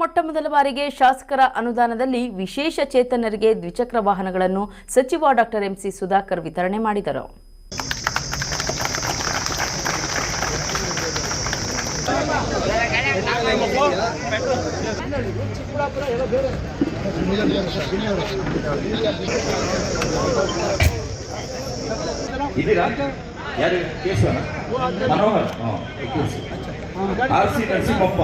ಮೊಟ್ಟ ಮೊದಲ ಬಾರಿಗೆ ಶಾಸಕರ ಅನುದಾನದಲ್ಲಿ ವಿಶೇಷ ಚೇತನರಿಗೆ ದ್ವಿಚಕ್ರ ವಾಹನಗಳನ್ನು ಸಚಿವ ಡಾಕ್ಟರ್ ಎಂಸಿ ಸುಧಾಕರ್ ವಿತರಣೆ ಮಾಡಿದರು. R C Narasimhappa.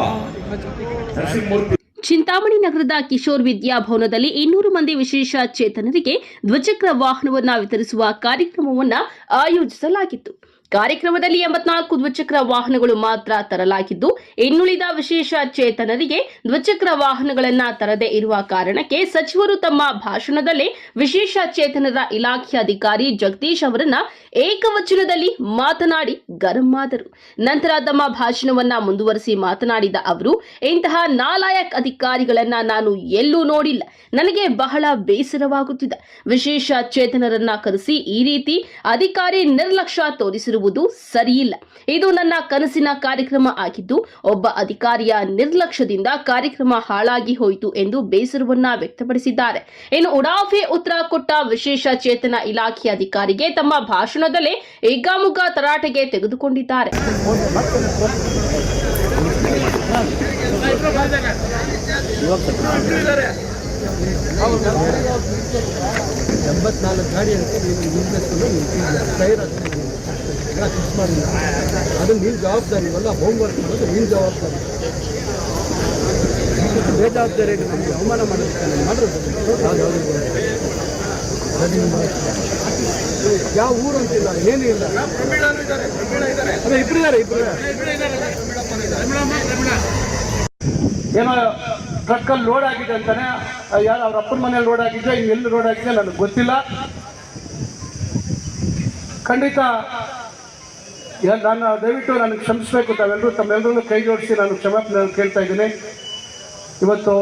ಚಿಂತಾಮಣಿ ನಗರದ ಕಿಶೋರ್ ವಿದ್ಯಾಭವನದಲ್ಲಿ ಇನ್ನೂರು ಮಂದಿ ವಿಶೇಷ ಚೇತನರಿಗೆ ದ್ವಿಚಕ್ರ ವಾಹನವನ್ನು ವಿತರಿಸುವ ಕಾರ್ಯಕ್ರಮವನ್ನ ಆಯೋಜಿಸಲಾಗಿತ್ತು. ಕಾರ್ಯಕ್ರಮದಲ್ಲಿ ಎಂಬತ್ನಾಲ್ಕು ದ್ವಿಚಕ್ರ ವಾಹನಗಳು ಮಾತ್ರ ತರಲಾಗಿದ್ದು, ಇನ್ನುಳಿದ ವಿಶೇಷ ಚೇತನರಿಗೆ ದ್ವಿಚಕ್ರ ವಾಹನಗಳನ್ನ ತರದೇ ಇರುವ ಕಾರಣಕ್ಕೆ ಸಚಿವರು ತಮ್ಮ ಭಾಷಣದಲ್ಲೇ ವಿಶೇಷ ಚೇತನರ ಇಲಾಖೆ ಅಧಿಕಾರಿ ಜಗದೀಶ್ ಅವರನ್ನ ಏಕವಚನದಲ್ಲಿ ಮಾತನಾಡಿ ಗರಂ ಆದರು ನಂತರ ತಮ್ಮ ಭಾಷಣವನ್ನ ಮುಂದುವರಿಸಿ ಮಾತನಾಡಿದ ಅವರು, ಇಂತಹ ನಾಲಾಯಕ್ ಅಧಿಕಾರಿಗಳನ್ನ ನಾನು ಎಲ್ಲೂ ನೋಡಿಲ್ಲ. ನನಗೆ ಬಹಳ ಬೇಸರವಾಗುತ್ತಿದೆ. ವಿಶೇಷ ಚೇತನರನ್ನ ಕರೆಸಿ ಈ ರೀತಿ ಅಧಿಕಾರಿ ನಿರ್ಲಕ್ಷ್ಯ ತೋರಿಸಿರುವುದು ಸರಿಯಿಲ್ಲ. ಇದು ನನ್ನ ಕನಸಿನ ಕಾರ್ಯಕ್ರಮ ಆಗಿದ್ದು, ಒಬ್ಬ ಅಧಿಕಾರಿಯ ನಿರ್ಲಕ್ಷ್ಯದಿಂದ ಕಾರ್ಯಕ್ರಮ ಹಾಳಾಗಿ ಹೋಯಿತು ಎಂದು ಬೇಸರವನ್ನ ವ್ಯಕ್ತಪಡಿಸಿದ್ದಾರೆ. ಇನ್ನು ಉಡಾಫೆ ಉತ್ತರ ಕೊಟ್ಟ ವಿಶೇಷ ಚೇತನ ಇಲಾಖೆ ಅಧಿಕಾರಿಗೆ ತಮ್ಮ ಭಾಷಣದಲ್ಲೇ ಏಗಾಮುಗ ತರಾಟೆಗೆ ತೆಗೆದುಕೊಂಡಿದ್ದಾರೆ. ಎಂಬತ್ನಾಲ್ಕು ಗಾಡಿ ಅಂತ ನಿಂತಿದ್ಯಾ ಟೈರ್ ಅದನ್ನ ಎಲ್ಲ ಫಿಕ್ಸ್ ಮಾಡಿಲ್ಲ ಅದು ನೀನು ಜವಾಬ್ದಾರಿ, ಇವೆಲ್ಲ ಹೋಮ್ ವರ್ಕ್ ಮಾಡೋದು ನೀನು ಜವಾಬ್ದಾರಿ. ಬೇಜವಾಬ್ದಾರಿ ನಮಗೆ ಅವಮಾನ ಮಾಡಿರ್ತಾನೆ ಮಾಡಿರೋದು ಯಾವ ಊರು ಅಂತಿಲ್ಲ ಏನು ಇಲ್ಲ. ಅದೇ ಇದಾರೆ ಇಬ್ಬರು ಏನೋ ಟ್ರಕ್ಕಲ್ಲಿ ಲೋಡ್ ಆಗಿದೆ ಅಂತಾನೆ, ಯಾರು ಅವ್ರ ಅಪ್ಪನ ಮನೇಲಿ ಲೋಡ್ ಆಗಿದೆ, ಇನ್ನು ಎಲ್ಲಿ ಲೋಡ್ ಆಗಿದೆ ನನಗೆ ಗೊತ್ತಿಲ್ಲ. ಖಂಡಿತ ನಾನು ದಯವಿಟ್ಟು ನನಗೆ ಕ್ಷಮಿಸಬೇಕು. ತಾವೆಲ್ಲರೂ ತಮ್ಮೆಲ್ಲರೂ ಕೈ ಜೋಡಿಸಿ ನಾನು ಕ್ಷಮಾಪಣೆ ಕೇಳ್ತಾ ಇದ್ದೀನಿ. ಇವತ್ತು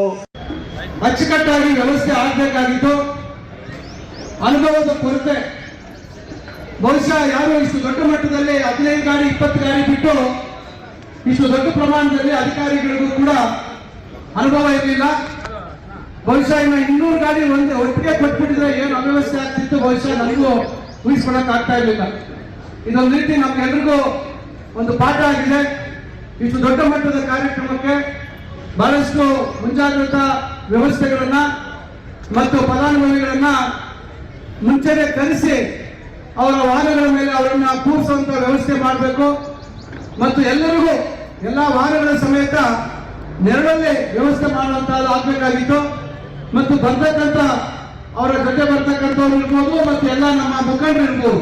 ಅಚ್ಚುಕಟ್ಟಾಗಿ ವ್ಯವಸ್ಥೆ ಆಗಬೇಕಾಗಿತ್ತು. ಅನುಭವದ ಕೊರತೆ. ಬಹುಶಃ ಯಾರು ಇಷ್ಟು ದೊಡ್ಡ ಮಟ್ಟದಲ್ಲಿ ಹದಿನೈದು ಗಾಡಿ, ಇಪ್ಪತ್ತು ಗಾಡಿ ಬಿಟ್ಟು ಇಷ್ಟು ದೊಡ್ಡ ಪ್ರಮಾಣದಲ್ಲಿ ಅಧಿಕಾರಿಗಳಿಗೂ ಕೂಡ ಅನುಭವ ಇರಲಿಲ್ಲ. ಬಹುಶಃ ಇನ್ನು ಇನ್ನೂರು ಗಾಡಿ ಒಂದು ಒಟ್ಟಿಗೆ ಕೊಟ್ಬಿಟ್ಟಿದ್ರೆ ಏನು ಅವ್ಯವಸ್ಥೆ ಆಗ್ತಿತ್ತು, ಬಹುಶಃ ನನಗೂ ಊಹಿಸ್ಕೊಳಕ್ ಆಗ್ತಾ ಇರಲಿಲ್ಲ. ಇದೊಂದು ರೀತಿ ನಮ್ಗೆಲ್ರಿಗೂ ಒಂದು ಪಾಠ ಆಗಿದೆ. ಇಷ್ಟು ದೊಡ್ಡ ಮಟ್ಟದ ಕಾರ್ಯಕ್ರಮಕ್ಕೆ ಬಹಳಷ್ಟು ಮುಂಜಾಗ್ರತಾ ವ್ಯವಸ್ಥೆಗಳನ್ನ ಮತ್ತು ಫಲಾನುಭವಿಗಳನ್ನ ಮುಂಚೆನೆ ಕರೆಸಿ ಅವರ ವಾಹನಗಳ ಮೇಲೆ ಅವರನ್ನ ಕೂರಿಸುವಂತ ವ್ಯವಸ್ಥೆ ಮಾಡಬೇಕು. ಮತ್ತು ಎಲ್ಲರಿಗೂ ಎಲ್ಲ ವಾಹನಗಳ ಸಮೇತ ನೆರಳಲ್ಲಿ ವ್ಯವಸ್ಥೆ ಮಾಡುವಂತಹದ್ದು ಆಗ್ಬೇಕಾಗಿತ್ತು. ಮತ್ತು ಬರ್ತಕ್ಕಂಥ ಅವರ ಜೊತೆ ಬರ್ತಕ್ಕಂಥವ್ರು ಇರ್ಬೋದು, ಮತ್ತು ಎಲ್ಲ ನಮ್ಮ ಮುಖಂಡರು ಇರ್ಬೋದು.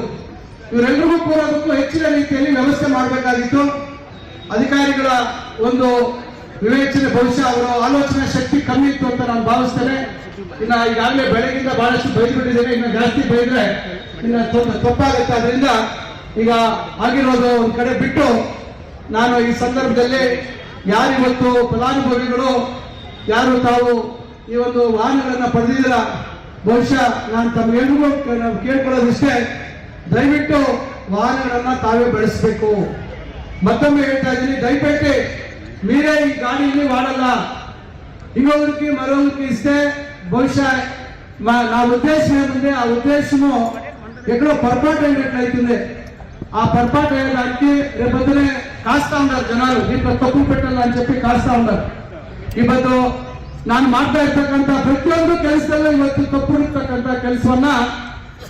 ಇವರೆಲ್ಲರಿಗೂ ಕೂರೋದಕ್ಕೂ ಹೆಚ್ಚಿನ ರೀತಿಯಲ್ಲಿ ವ್ಯವಸ್ಥೆ ಮಾಡಬೇಕಾಗಿತ್ತು. ಅಧಿಕಾರಿಗಳ ಒಂದು ವಿವೇಚನೆ, ಬಹುಶಃ ಅವರ ಆಲೋಚನೆ ಶಕ್ತಿ ಕಮ್ಮಿ ಇತ್ತು ಅಂತ ನಾನು ಭಾವಿಸ್ತೇನೆ. ಇನ್ನ ಈಗಾಗಲೇ ಬೆಳಗಿಂದ ಬಹಳಷ್ಟು ಬೈದ್ಬಿಟ್ಟಿದ್ದೇನೆ ಇನ್ನು ಜಾಸ್ತಿ ಬೈದ್ರೆ ಇನ್ನು ತಪ್ಪಾಗುತ್ತೆ. ಅದರಿಂದ ಈಗ ಆಗಿರೋದು ಒಂದು ಕಡೆ ಬಿಟ್ಟು ನಾನು ಈ ಸಂದರ್ಭದಲ್ಲಿ ಯಾರಿವತ್ತು ಫಲಾನುಭವಿಗಳು, ಯಾರು ತಾವು ಈ ಒಂದು ವಾಹನಗಳನ್ನು ಪಡೆದಿದ್ದೀರ, ಬಹುಶಃ ನಾನು ತಮ್ಗೆಲ್ರಿಗೂ ಕೇಳ್ಕೊಳ್ಳೋದಿಷ್ಟೇ ದಯವಿಟ್ಟು ವಾಹನಗಳನ್ನ ತಾವೇ ಬೆಳೆಸಬೇಕು ಮತ್ತೊಮ್ಮೆ ಹೇಳ್ತಾ ಇದ್ದೀನಿ ದಯವಿಟ್ಟು మీరే ఈ గాడిని వాడాలా ఇంకొకరికి మరొకరికి ఇస్తే బహుశా మా నా ఉద్దేశం ఏముంది ఆ ఉద్దేశము ఎక్కడో పొరపాటు అయినట్లయితుంది ఆ పొరపాటు అయ్యేదానికి రేపొద్దునే కాస్తా ఉన్నారు జనాలు దీంట్లో తప్పు పెట్టాలి అని చెప్పి కాస్తా ఉన్నారు ಇವತ್ತು ನಾನು ಮಾಡ್ತಾ ಇರ್ತಕ್ಕಂಥ ಪ್ರತಿಯೊಂದು ಕೆಲಸದಲ್ಲೂ ಇವತ್ತು ತಪ್ಪು ಇರ್ತಕ್ಕಂಥ ಕೆಲಸವನ್ನ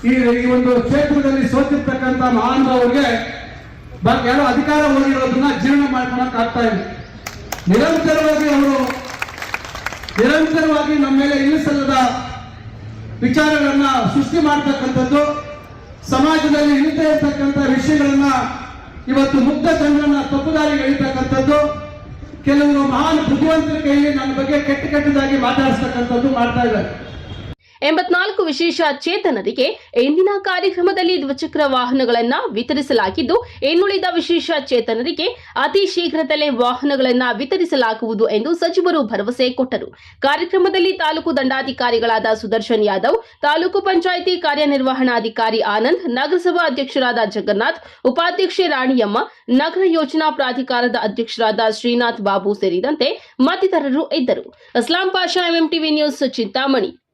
ಈ ಒಂದು ಕ್ಷೇತ್ರದಲ್ಲಿ ಸೋತಿರ್ತಕ್ಕಂಥ ಮಹಾನುಭಾವರಿಗೆ ಯಾರೋ ಅಧಿಕಾರ ಹೋಗಿರೋದನ್ನ ಜೀರ್ಣ ಮಾಡ್ಕೊಳಕ್ ಆಗ್ತಾ ಇದೆ. ನಿರಂತರವಾಗಿ ಅವರು ನಿರಂತರವಾಗಿ ನಮ್ಮ ಮೇಲೆ ಇಳಿಸಲ್ಲದ ವಿಚಾರಗಳನ್ನ ಸೃಷ್ಟಿ ಮಾಡ್ತಕ್ಕಂಥದ್ದು, ಸಮಾಜದಲ್ಲಿ ಇಳಿತಾ ಇರ್ತಕ್ಕಂಥ ವಿಷಯಗಳನ್ನ ಇವತ್ತು ಮುಗ್ಧ ಜನರನ್ನ ತಪ್ಪುದಾರಿಗೆ ಎಳಿತಕ್ಕಂಥದ್ದು, ಕೆಲವರು ಮಹಾನ್ ಬುದ್ಧಿವಂತರ ಕೈಯಲ್ಲಿ ನನ್ನ ಬಗ್ಗೆ ಕೆಟ್ಟ ಕೆಟ್ಟದಾಗಿ ಮಾತಾಡಿಸ್ತಕ್ಕಂಥದ್ದು ಮಾಡ್ತಾ ಇದ್ದಾರೆ. ಎಂಬತ್ನಾಲ್ಕು ವಿಶೇಷ ಚೇತನರಿಗೆ ಇಂದಿನ ಕಾರ್ಯಕ್ರಮದಲ್ಲಿ ದ್ವಿಚಕ್ರ ವಾಹನಗಳನ್ನ ವಿತರಿಸಲಾಗಿದ್ದು, ಇನ್ನುಳಿದ ವಿಶೇಷ ಚೇತನರಿಗೆ ಅತಿ ಶೀಘ್ರದಲ್ಲೇ ವಾಹನಗಳನ್ನ ವಿತರಿಸಲಾಗುವುದು ಎಂದು ಸಚಿವರು ಭರವಸೆ ಕೊಟ್ಟರು. ಕಾರ್ಯಕ್ರಮದಲ್ಲಿ ತಾಲೂಕು ದಂಡಾಧಿಕಾರಿಗಳಾದ ಸುದರ್ಶನ್ ಯಾದವ್, ತಾಲೂಕು ಪಂಚಾಯಿತಿ ಕಾರ್ಯನಿರ್ವಹಣಾಧಿಕಾರಿ ಆನಂದ್, ನಗರಸಭಾ ಅಧ್ಯಕ್ಷರಾದ ಜಗನ್ನಾಥ್, ಉಪಾಧ್ಯಕ್ಷೆ ರಾಣಿಯಮ್ಮ, ನಗರ ಯೋಜನಾ ಪ್ರಾಧಿಕಾರದ ಅಧ್ಯಕ್ಷರಾದ ಶ್ರೀನಾಥ್ ಬಾಬು ಸೇರಿದಂತೆ ಮತ್ತಿತರರು ಇದ್ದರು. Aslam Pasha MMTV news Chintamani.